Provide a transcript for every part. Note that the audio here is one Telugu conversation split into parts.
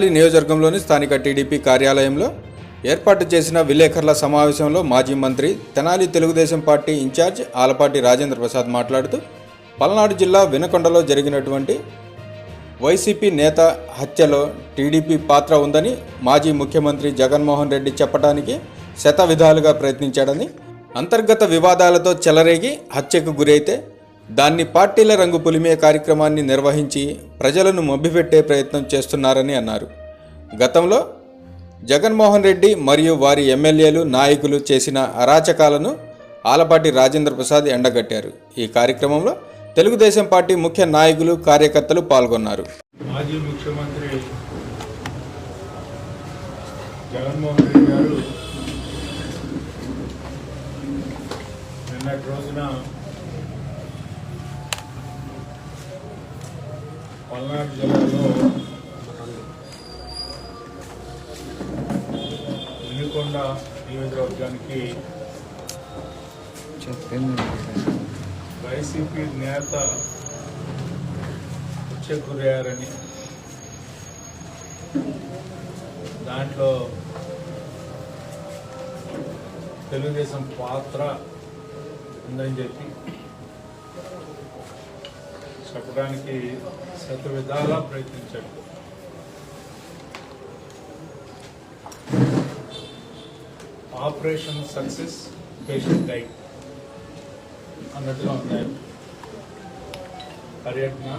జిల్లా నియోజకవర్గంలోని స్థానిక టీడీపీ కార్యాలయంలో ఏర్పాటు చేసిన విలేకరుల సమావేశంలో మాజీ మంత్రి తెనాలి తెలుగుదేశం పార్టీ ఇన్ఛార్జ్ ఆలపాటి రాజేంద్ర ప్రసాద్ మాట్లాడుతూ పల్నాడు జిల్లా వినకొండలో జరిగినటువంటి వైసీపీ నేత హత్యలో టీడీపీ పాత్ర ఉందని మాజీ ముఖ్యమంత్రి జగన్మోహన్ రెడ్డి చెప్పడానికి శత విధాలుగా ప్రయత్నించాడని అంతర్గత వివాదాలతో చెలరేగి హత్యకు గురైతే దాన్ని పార్టీల రంగు పులిమే కార్యక్రమాన్ని నిర్వహించి ప్రజలను మభ్యపెట్టే ప్రయత్నం చేస్తున్నారని అన్నారు. గతంలో జగన్మోహన్ రెడ్డి మరియు వారి ఎమ్మెల్యేలు నాయకులు చేసిన అరాచకాలను ఆలపాటి రాజేంద్ర ప్రసాద్ ఎండగట్టారు. ఈ కార్యక్రమంలో తెలుగుదేశం పార్టీ ముఖ్య నాయకులు కార్యకర్తలు పాల్గొన్నారు. మాజీ ముఖ్యమంత్రి జగన్మోహన్ రెడ్డి గారు నిన్నటి రోజున పల్నాడు జిల్లాలో వినుకొండ నియోజకవర్గానికి వైసీపీ నేత హత్యకు గురయ్యారని దాంట్లో తెలుగుదేశం పాత్ర ఉందని చెప్పి చెప్పడానికి శత విధాలా ప్రయత్నించాడు. ఆపరేషన్ సక్సెస్ పేషెంట్ డైట్ అన్నట్టుగా ఉన్నాయి. పర్యటన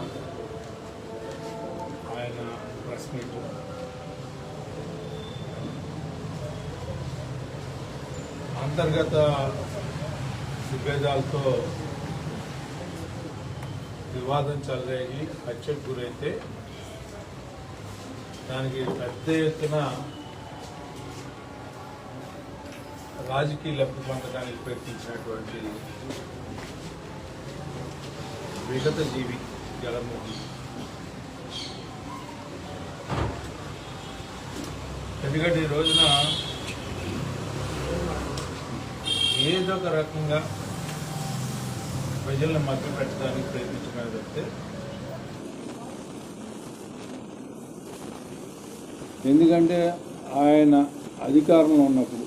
ఆయన ప్రెస్ మీట్. అంతర్గత విభేదాలతో వివాదం చెలరేగి హత్యకు గురైతే దానికి పెద్ద ఎత్తున రాజకీయ లబ్ధి పొందడానికి ప్రయత్నించినటువంటి విగత జీవి జగన్మోహన్. ఎందుకంటే ఈ రోజున ఏదో ఒక రకంగా ప్రజలను మధ్య పెట్టడానికి ప్రయత్నించడం తప్పితే ఎందుకంటే ఆయన అధికారంలో ఉన్నప్పుడు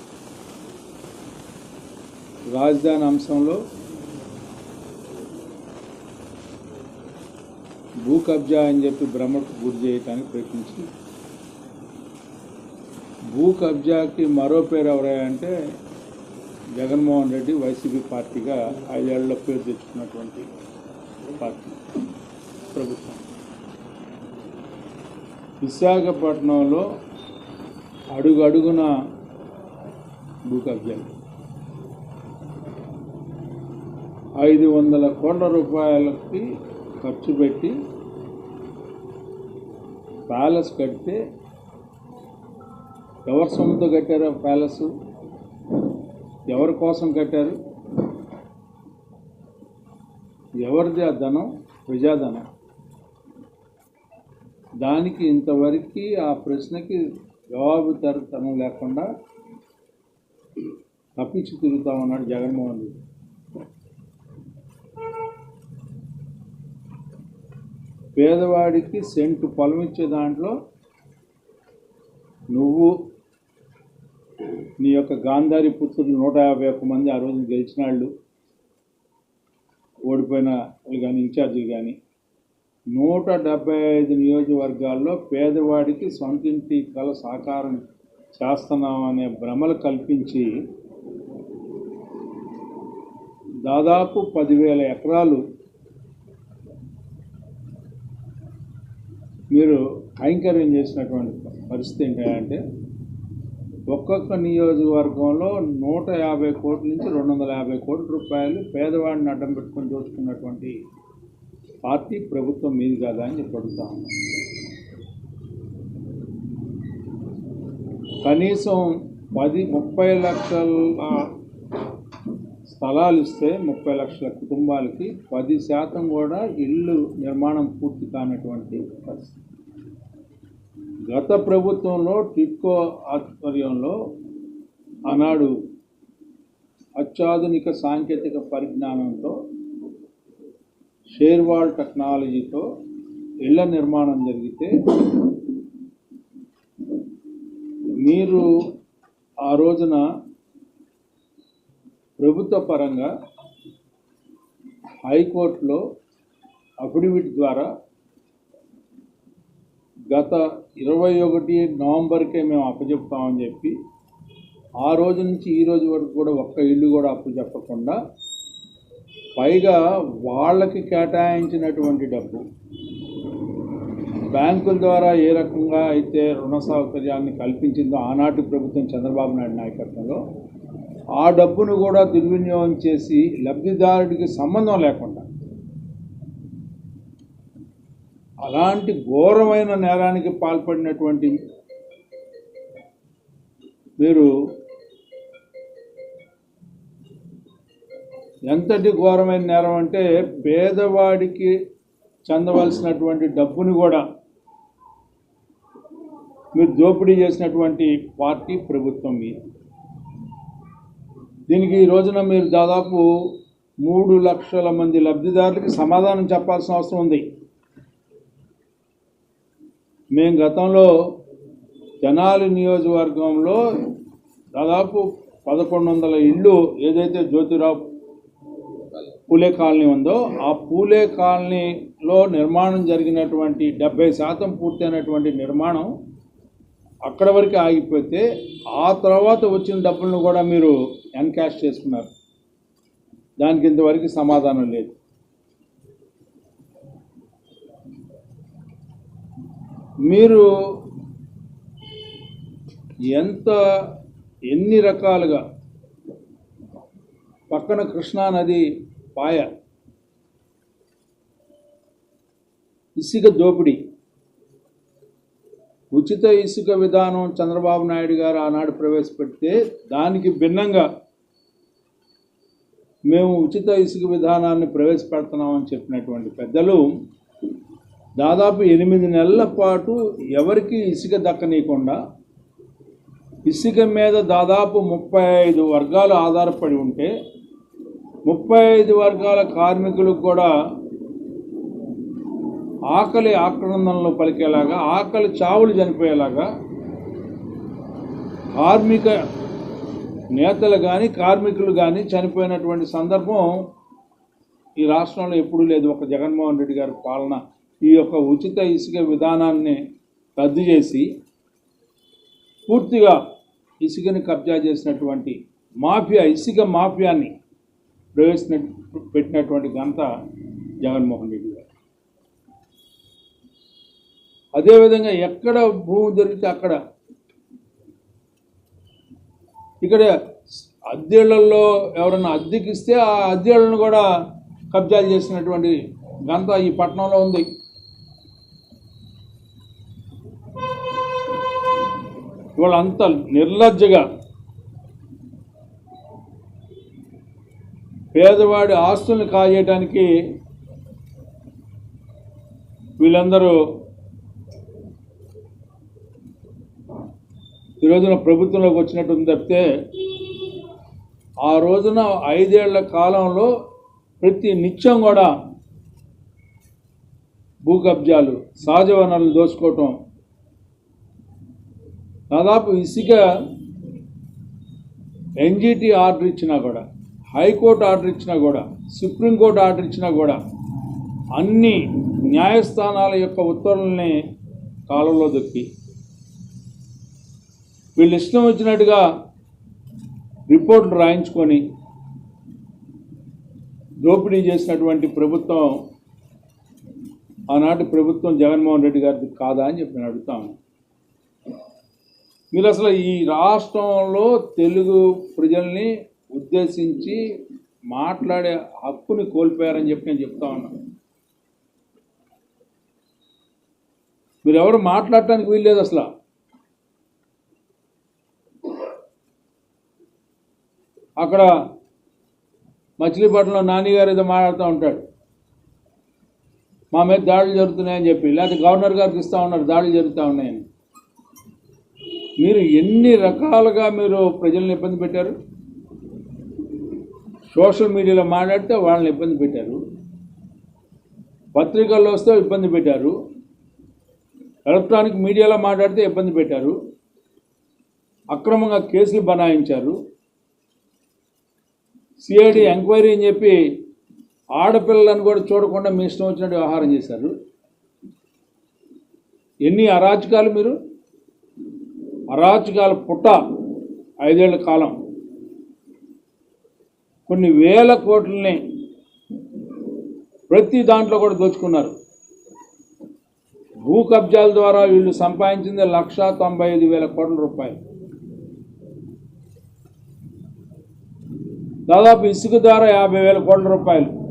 రాజధాని అంశంలో భూ కబ్జా అని చెప్పి భ్రమకు గురి చేయటానికి ప్రయత్నించి భూ కబ్జాకి మరో పేరు ఎవరంటే జగన్మోహన్ రెడ్డి వైసీపీ పార్టీగా ఐదేళ్ళ పేరు తెచ్చుకున్నటువంటి పార్టీ ప్రభుత్వం. విశాఖపట్నంలో అడుగడుగున భూ కబ్జాలు. ఐదు వందల కోట్ల రూపాయలకి ఖర్చు పెట్టి ప్యాలెస్ కడితే ఎవరి సొమ్ముతో కట్టారో ప్యాలెస్? ఎవరి కోసం కట్టారు? ఎవరిది ఆ ధనం? ప్రజాధనం. దానికి ఇంతవరకు ఆ ప్రశ్నకి జవాబుదారితనం లేకుండా తప్పించి తిరుగుతా ఉన్నాడు జగన్మోహన్ రెడ్డి. పేదవాడికి సెంటు పొలం ఇచ్చే దాంట్లో నువ్వు నీ యొక్క గాంధారి పుత్రులు నూట యాభై ఒక్క మంది ఆ రోజు గెలిచిన వాళ్ళు ఓడిపోయిన వాళ్ళు కానీ ఇన్ఛార్జీలు కానీ నూట డెబ్బై ఐదు నియోజకవర్గాల్లో పేదవాడికి సొంతింటి కల సాకారం చేస్తున్నాం అనే భ్రమలు కల్పించి దాదాపు పదివేల ఎకరాలు మీరు కైంకర్యం చేసినటువంటి పరిస్థితి ఏంటంటే ఒక్కొక్క నియోజకవర్గంలో నూట యాభై కోట్ల నుంచి రెండు వందల యాభై కోట్ల రూపాయలు పేదవాడిని అడ్డం పెట్టుకొని దోచుకున్నటువంటి పార్టీ ప్రభుత్వం మీది కాదా అని చెప్పి అడుగుతా కనీసం పది ముప్పై లక్షల స్థలాలు ఇస్తే ముప్పై లక్షల కుటుంబాలకి పది శాతం కూడా ఇల్లు నిర్మాణం పూర్తి కానటువంటి పరిస్థితి. గత ప్రభుత్వంలో టిప్కో ఆధ్వర్యంలో ఆనాడు అత్యాధునిక సాంకేతిక పరిజ్ఞానంతో షేర్వాల్ టెక్నాలజీతో ఇళ్ళ నిర్మాణం జరిగితే మీరు ఆ రోజున ప్రభుత్వ పరంగా హైకోర్టులో అఫిడవిట్ ద్వారా గత ఇరవై ఒకటి నవంబర్కే మేము అప్పచెప్తామని చెప్పి ఆ రోజు నుంచి ఈ రోజు వరకు కూడా ఒక్క ఇల్లు కూడా అప్పు చెప్పకుండా పైగా వాళ్ళకి కేటాయించినటువంటి డబ్బు బ్యాంకుల ద్వారా ఏ రకంగా అయితే రుణ సౌకర్యాన్ని కల్పించిందో ఆనాటి ప్రభుత్వం చంద్రబాబు నాయుడు నాయకత్వంలో ఆ డబ్బును కూడా దుర్వినియోగం చేసి లబ్ధిదారుడికి సంబంధం లేకుండా అలాంటి ఘోరమైన నేరానికి పాల్పడినటువంటి మీరు ఎంతటి ఘోరమైన నేరం అంటే పేదవాడికి చెందవలసినటువంటి డబ్బుని కూడా మీరు దోపిడీ చేసినటువంటి పార్టీ ప్రభుత్వం మీద దీనికి ఈ రోజున మీరు దాదాపు మూడు లక్షల మంది లబ్ధిదారులకి సమాధానం చెప్పాల్సిన అవసరం ఉంది. మేము గతంలో తెనాలి నియోజకవర్గంలో దాదాపు పదకొండు వందల ఇళ్ళు ఏదైతే జ్యోతిరావు పూలే కాలనీ ఉందో ఆ పూలే కాలనీలో నిర్మాణం జరిగినటువంటి డెబ్బై శాతం పూర్తయినటువంటి నిర్మాణం అక్కడ వరకు ఆగిపోతే ఆ తర్వాత వచ్చిన డబ్బులను కూడా మీరు ఎన్కాష్ చేసుకున్నారు. దానికి ఇంతవరకు సమాధానం లేదు. మీరు ఎంత ఎన్ని రకాలుగా పక్కన కృష్ణా నది పాయ ఇసుక దోపిడీ ఉచిత ఇసుక విధానం చంద్రబాబు నాయుడు గారు ఆనాడు ప్రవేశపెడితే దానికి భిన్నంగా మేము ఉచిత ఇసుక విధానాన్ని ప్రవేశపెడుతున్నామని చెప్పినటువంటి పెద్దలు దాదాపు ఎనిమిది నెలల పాటు ఎవరికి ఇసుక దక్కనీయకుండా ఇసుక మీద దాదాపు ముప్పై ఐదు వర్గాలు ఆధారపడి ఉంటే ముప్పై ఐదు వర్గాల కార్మికులకు కూడా ఆకలి ఆక్రందనలు పలికేలాగా ఆకలి చావులు చనిపోయేలాగా కార్మిక నేతలు కానీ కార్మికులు కానీ చనిపోయినటువంటి సందర్భం ఈ రాష్ట్రంలో ఎప్పుడూ లేదు. ఒక జగన్మోహన్ రెడ్డి గారి పాలన ఈ యొక్క ఉచిత ఇసుక విధానాన్ని రద్దు చేసి పూర్తిగా ఇసుకని కబ్జా చేసినటువంటి మాఫియా ఇసుక మాఫియాని ప్రవేశ పెట్టినటువంటి ఘనత జగన్మోహన్ రెడ్డి గారు. అదేవిధంగా ఎక్కడ భూమి దొరికితే అక్కడ. ఇక్కడ అద్దెళ్ళలో ఎవరైనా అద్దెకిస్తే ఆ అద్దెళ్ళను కూడా కబ్జాలు చేసినటువంటి ఘనత ఈ పట్టణంలో ఉంది. ఇవాళ అంత నిర్లజ్జగా పేదవాడి ఆస్తుల్ని కాజేయడానికి వీళ్ళందరూ ఈ రోజున ప్రభుత్వంలోకి వచ్చినట్టుంది తప్పితే ఆ రోజున ఐదేళ్ళ కాలంలో ప్రతి నిత్యం కూడా భూ కబ్జాలు సహజ వనరులు దోచుకోవటం దాదాపు ఇసుక ఎన్జిటి ఆర్డర్ ఇచ్చినా కూడా హైకోర్టు ఆర్డర్ ఇచ్చినా కూడా సుప్రీంకోర్టు ఆర్డర్ ఇచ్చినా కూడా అన్ని న్యాయస్థానాల యొక్క ఉత్తర్వుల్ని కాలంలో దొక్కి వీళ్ళు ఇష్టం వచ్చినట్టుగా రిపోర్ట్లు రాయించుకొని దోపిడీ చేసినటువంటి ప్రభుత్వం ఆనాటి ప్రభుత్వం జగన్మోహన్ రెడ్డి గారిది కాదా అని చెప్పి నేను అడుగుతాను మీరు అసలు ఈ రాష్ట్రంలో తెలుగు ప్రజల్ని ఉద్దేశించి మాట్లాడే హక్కుని కోల్పోయారని చెప్పి నేను చెప్తా ఉన్నాను మీరు ఎవరు మాట్లాడటానికి వీల్లేదు అసలు. అక్కడ మచిలీపట్నంలో నానిగారు ఏదో మాట్లాడుతూ ఉంటాడు. మా మీద దాడులు జరుగుతున్నాయని చెప్పి లేకపోతే గవర్నర్ గారికి ఇస్తూ ఉన్నారు దాడులు జరుగుతూ ఉన్నాయని. మీరు ఎన్ని రకాలుగా మీరు ప్రజల్ని ఇబ్బంది పెట్టారు? సోషల్ మీడియాలో మాట్లాడితే వాళ్ళని ఇబ్బంది పెట్టారు. పత్రికల్లో వస్తే ఇబ్బంది పెట్టారు. ఎలక్ట్రానిక్ మీడియాలో మాట్లాడితే ఇబ్బంది పెట్టారు. అక్రమంగా కేసులు బనాయించారు. సిఐడి ఎంక్వైరీ అని చెప్పి ఆడపిల్లలను కూడా చూడకుండా మీ ఇష్టం వచ్చినట్టు వ్యవహారం చేశారు. ఎన్ని అరాచకాలు మీరు? అరాచకాల పుట్ట ఐదేళ్ళ కాలం. కొన్ని వేల కోట్లని ప్రతి దాంట్లో కూడా దోచుకున్నారు. భూ కబ్జాల ద్వారా వీళ్ళు సంపాదించింది లక్ష తొంభై ఐదు వేల కోట్ల రూపాయలు. దాదాపు ఇసుక ద్వారా యాభై వేల కోట్ల రూపాయలు.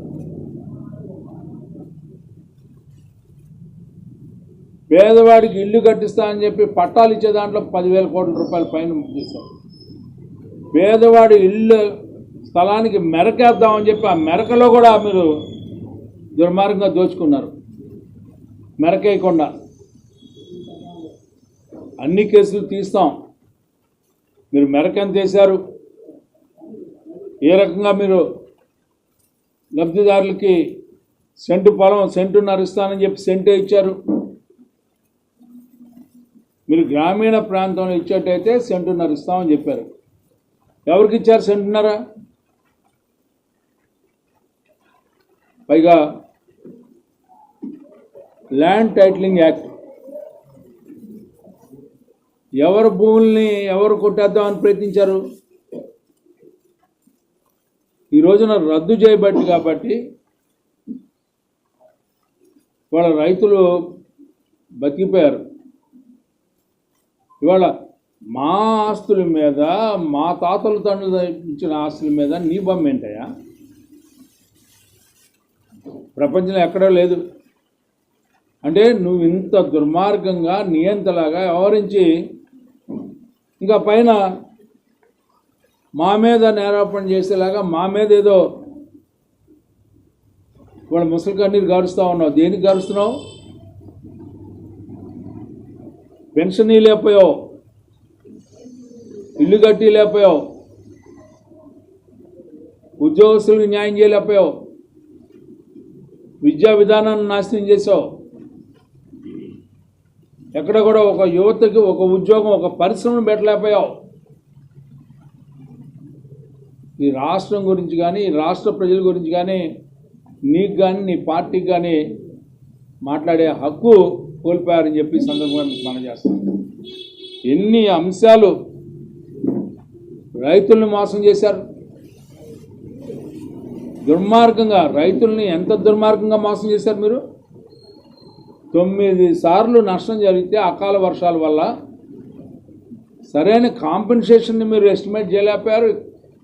పేదవాడికి ఇల్లు కట్టిస్తా అని చెప్పి పట్టాలు ఇచ్చే దాంట్లో పదివేల కోట్ల రూపాయల పైన చేశారు. పేదవాడి ఇల్లు స్థలానికి మెరకేద్దామని చెప్పి ఆ మెరకలో కూడా మీరు దుర్మార్గంగా దోచుకున్నారు. మెరకేయకుండా. అన్ని కేసులు తీస్తాం. మీరు మెరకెంత వేశారు? ఏ రకంగా మీరు లబ్ధిదారులకి సెంటు పొలం సెంటున్నర ఇస్తానని చెప్పి సెంటే ఇచ్చారు? మీరు గ్రామీణ ప్రాంతంలో ఇచ్చేటైతే సెంటున్నర ఇస్తామని చెప్పారు. ఎవరికి ఇచ్చారు సెంటున్నర? పైగా ల్యాండ్ టైటిలింగ్ యాక్ట్. ఎవరు భూముల్ని ఎవరు కొట్టేద్దామని ప్రయత్నించారు? ఈ రోజున రద్దు చేయబట్టి కాబట్టి వాళ్ళ రైతులు బతికిపోయారు. ఇవాళ మా ఆస్తుల మీద మా తాతల తండ్రులు ఇచ్చిన ఆస్తుల మీద నీ బొమ్మ ఏంటయ్యా? ప్రపంచంలో ఎక్కడో లేదు. అంటే నువ్వు ఇంత దుర్మార్గంగా నియంతలాగా వ్యవహరించి ఇంకా పైన మా మీద నేరాపణ చేసేలాగా మా మీద ఏదో వాళ్ళ ముసలి కన్నీరు గారుస్తూ ఉన్నావు. దేనికి గారుస్తున్నావు? పెన్షన్ లేకపోయావు ఇల్లు కట్టి లేకపోయావు ఉద్యోగస్తులకు న్యాయం చేయలేకపోయావు. విద్యా విధానాన్ని నాశనం చేసావు ఎక్కడ కూడా ఒక యువతకి ఒక ఉద్యోగం ఒక పరిశ్రమను పెట్టలేకపోయావు. ఈ రాష్ట్రం గురించి కానీ రాష్ట్ర ప్రజల గురించి కానీ నీకు కానీ నీ పార్టీకి కానీ మాట్లాడే హక్కు కోల్పోయారని చెప్పి సందర్భంగా మీకు మనం చేస్తాం ఎన్ని అంశాలు రైతుల్ని మోసం చేశారు? దుర్మార్గంగా రైతుల్ని ఎంత దుర్మార్గంగా మోసం చేశారు మీరు? తొమ్మిది సార్లు నష్టం జరిగితే అకాల వర్షాల వల్ల సరైన కాంపెన్సేషన్ని మీరు ఎస్టిమేట్ చేయలేకపోయారు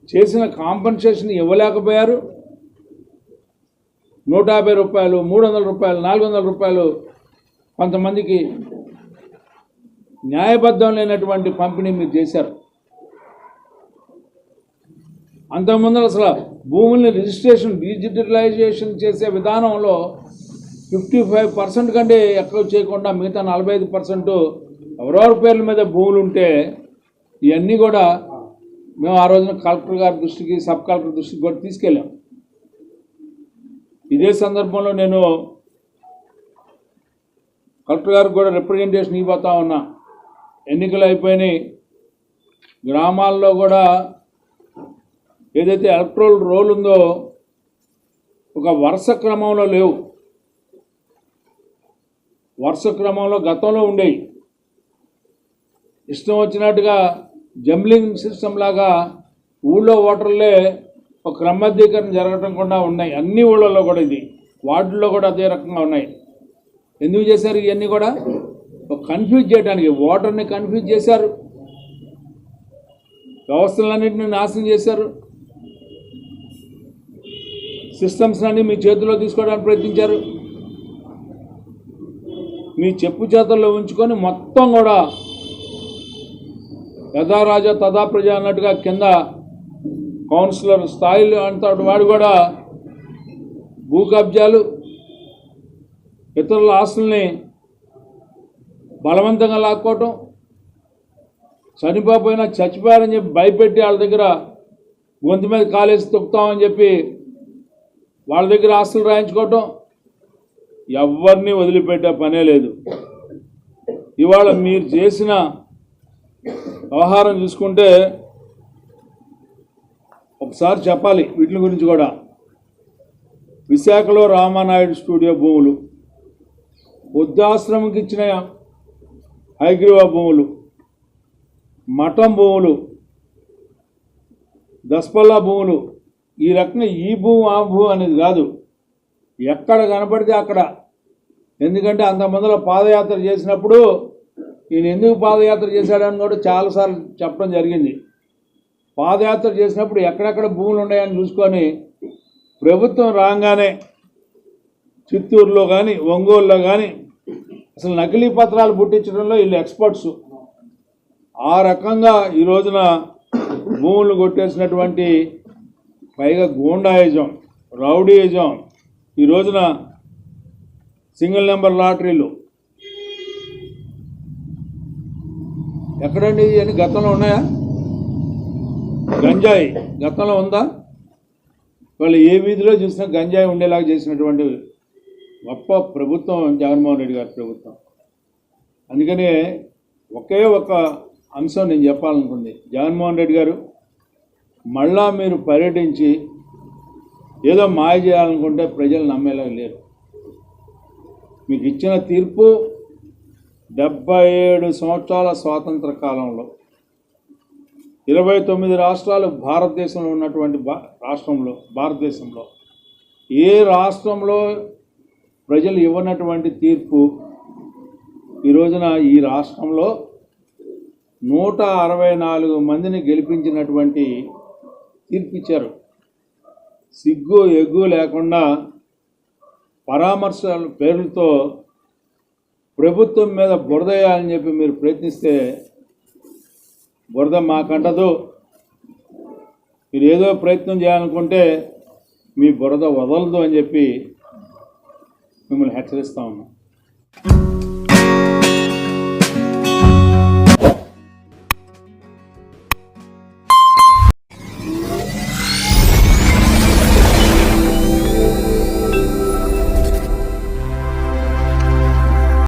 చేసిన కాంపెన్సేషన్ ఇవ్వలేకపోయారు. నూట యాభై రూపాయలు మూడు వందల రూపాయలు నాలుగు వందల రూపాయలు కొంతమందికి న్యాయబద్ధం లేనటువంటి పంపిణీ మీరు చేశారు. అంతకుముందు అసలు భూముల్ని రిజిస్ట్రేషన్ డిజిటలైజేషన్ చేసే విధానంలో ఫిఫ్టీ ఫైవ్ పర్సెంట్ కంటే ఎక్కువ చేయకుండా మిగతా నలభై ఐదు పర్సెంట్ ఎవరెవరి పేర్ల మీద భూములు ఉంటే ఇవన్నీ కూడా మేము ఆ రోజున కలెక్టర్ గారి దృష్టికి సబ్ కలెక్టర్ దృష్టికి కూడా తీసుకెళ్ళాం. ఇదే సందర్భంలో నేను కలెక్టర్ గారికి కూడా రిప్రజెంటేషన్ ఇవ్వతా ఉన్నా. ఎన్నికలు అయిపోయినాయి. గ్రామాల్లో కూడా ఏదైతే ఎలక్ట్రోల్ రోల్ ఉందో ఒక వరుస క్రమంలో లేవు. వరుస క్రమంలో గతంలో ఉండేవి ఇష్టం వచ్చినట్టుగా జంబ్లింగ్ సిస్టమ్ లాగా ఊళ్ళో ఓటర్లే ఒక క్రమబద్ధీకరణ జరగటం కూడా ఉన్నాయి. అన్ని ఊళ్ళల్లో కూడా ఇది. వార్డుల్లో కూడా అదే రకంగా ఉన్నాయి. ఎందుకు చేశారు ఇవన్నీ కూడా? కన్ఫ్యూజ్ చేయడానికి ఓటర్ని కన్ఫ్యూజ్ చేశారు. వ్యవస్థలన్నింటినీ నాశనం చేశారు. సిస్టమ్స్ అన్ని మీ చేతిలో తీసుకోవడానికి ప్రయత్నించారు. మీ చెప్పు చేతల్లో ఉంచుకొని మొత్తం కూడా యథారాజ తదా ప్రజ అన్నట్టుగా కింద కౌన్సిలర్ స్థాయిలో అంతటి వాడు కూడా. భూ కబ్జాలు ఇతరుల ఆస్తుల్ని బలవంతంగా లాక్కోవటం చనిపోయినా చచ్చిపోయారని చెప్పి భయపెట్టి వాళ్ళ దగ్గర గొంతు మీద కాలేసి తొక్కుతామని చెప్పి వాళ్ళ దగ్గర ఆస్తులు రాయించుకోవటం ఎవరిని వదిలిపెట్టే పనే లేదు. ఇవాళ మీరు చేసిన వ్యవహారం చూసుకుంటే ఒకసారి చెప్పాలి వీటి గురించి కూడా. విశాఖలో రామానాయుడు స్టూడియో భూములు. బుద్ధాశ్రమంకి ఇచ్చిన హైగ్రీవ భూములు మఠం భూములు దస్పల్లా భూములు. ఈ రకంగా ఈ భూమి ఆ భూమి అనేది కాదు. ఎక్కడ కనపడితే అక్కడ. ఎందుకంటే అంతమందిలో పాదయాత్ర చేసినప్పుడు ఈయన ఎందుకు పాదయాత్ర చేశాడని కూడా చాలాసార్లు చెప్పడం జరిగింది. పాదయాత్ర చేసినప్పుడు ఎక్కడెక్కడ భూములు ఉన్నాయని చూసుకొని ప్రభుత్వం రాగానే చిత్తూరులో కానీ ఒంగోలులో కానీ అసలు నకిలీ పత్రాలు పుట్టించడంలో వీళ్ళు ఎక్స్పర్ట్స్. ఆ రకంగా ఈ రోజున భూములు కొట్టేసినటువంటి పైగా గూండాయిజం రౌడీయిజం ఈ రోజున సింగిల్ నెంబర్ లాటరీలు. ఎక్కడండి అని గతంలో ఉన్నాయా? గంజాయి. గతంలో ఉందా? వాళ్ళు ఏ వీధిలో చూసినా గంజాయి ఉండేలాగా చేసినటువంటి గొప్ప ప్రభుత్వం జగన్మోహన్ రెడ్డి గారి ప్రభుత్వం. అందుకనే ఒకే ఒక అంశం నేను చెప్పాలనుకుంది. జగన్మోహన్ రెడ్డి గారు మళ్ళా మీరు పర్యటించి ఏదో మాయ చేయాలనుకుంటే ప్రజలు నమ్మేలా లేరు. మీకు ఇచ్చిన తీర్పు డెబ్బై ఏడు సంవత్సరాల స్వాతంత్ర కాలంలో ఇరవై తొమ్మిది రాష్ట్రాలు భారతదేశంలో ఉన్నటువంటి భా రాష్ట్రంలో భారతదేశంలో ఏ రాష్ట్రంలో ప్రజలు ఇవ్వనటువంటి తీర్పు ఈ రోజున ఈ రాష్ట్రంలో నూట అరవై నాలుగు మందిని గెలిపించినటువంటి తీర్పిచ్చారు. సిగ్గు ఎగ్గు లేకుండా పరామర్శల పేర్లతో ప్రభుత్వం మీద బురదయ్యాలని చెప్పి మీరు ప్రయత్నిస్తే బురద మాకంటదు మీరు ఏదో ప్రయత్నం చేయాలనుకుంటే మీ బురద వదలదు అని చెప్పి మిమ్మల్ని హెచ్చరిస్తా ఉన్నాం